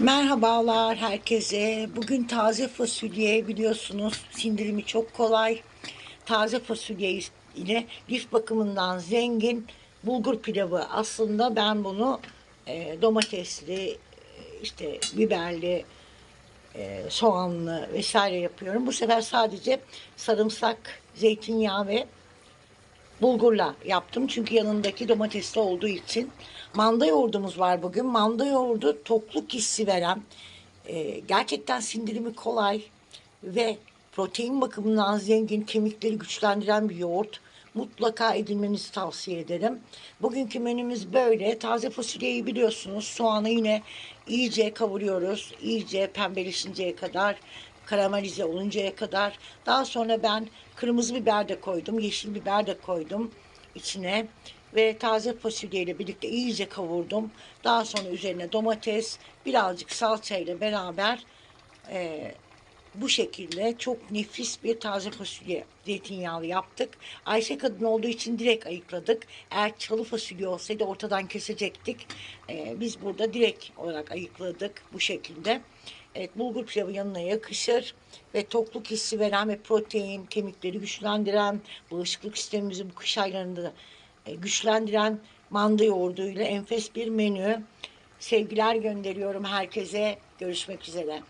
Merhabalar herkese. Bugün taze fasulye biliyorsunuz sindirimi çok kolay. Taze fasulye ile lif bakımından zengin bulgur pilavı. Aslında ben bunu e, domatesli, e, işte biberli, e, soğanlı vesaire yapıyorum. Bu sefer sadece sarımsak, zeytinyağı ve bulgurla yaptım. Çünkü yanındaki domatesli olduğu için. Manda yoğurdumuz var bugün. Manda yoğurdu tokluk hissi veren, e, gerçekten sindirimi kolay ve protein bakımından zengin, kemikleri güçlendiren bir yoğurt. Mutlaka edinmenizi tavsiye ederim. Bugünkü menümüz böyle. Taze fasulyeyi biliyorsunuz. Soğanı yine iyice kavuruyoruz. İyice pembeleşinceye kadar karamelize oluncaya kadar. Daha sonra ben kırmızı biber de koydum, yeşil biber de koydum içine ve taze fasulyeyle birlikte iyice kavurdum. Daha sonra üzerine domates, birazcık salça ile beraber e, bu şekilde çok nefis bir taze fasulye zeytinyağlı yaptık. Ayşe kadın olduğu için direkt ayıkladık. Eğer çalı fasulye olsaydı ortadan kesecektik. Ee, biz burada direkt olarak ayıkladık bu şekilde. Evet bulgur pilavı yanına yakışır ve tokluk hissi veren ve protein, kemikleri güçlendiren, bağışıklık sistemimizi bu kış aylarında e, güçlendiren manda yoğurduyla enfes bir menü. Sevgiler gönderiyorum herkese. Görüşmek üzere.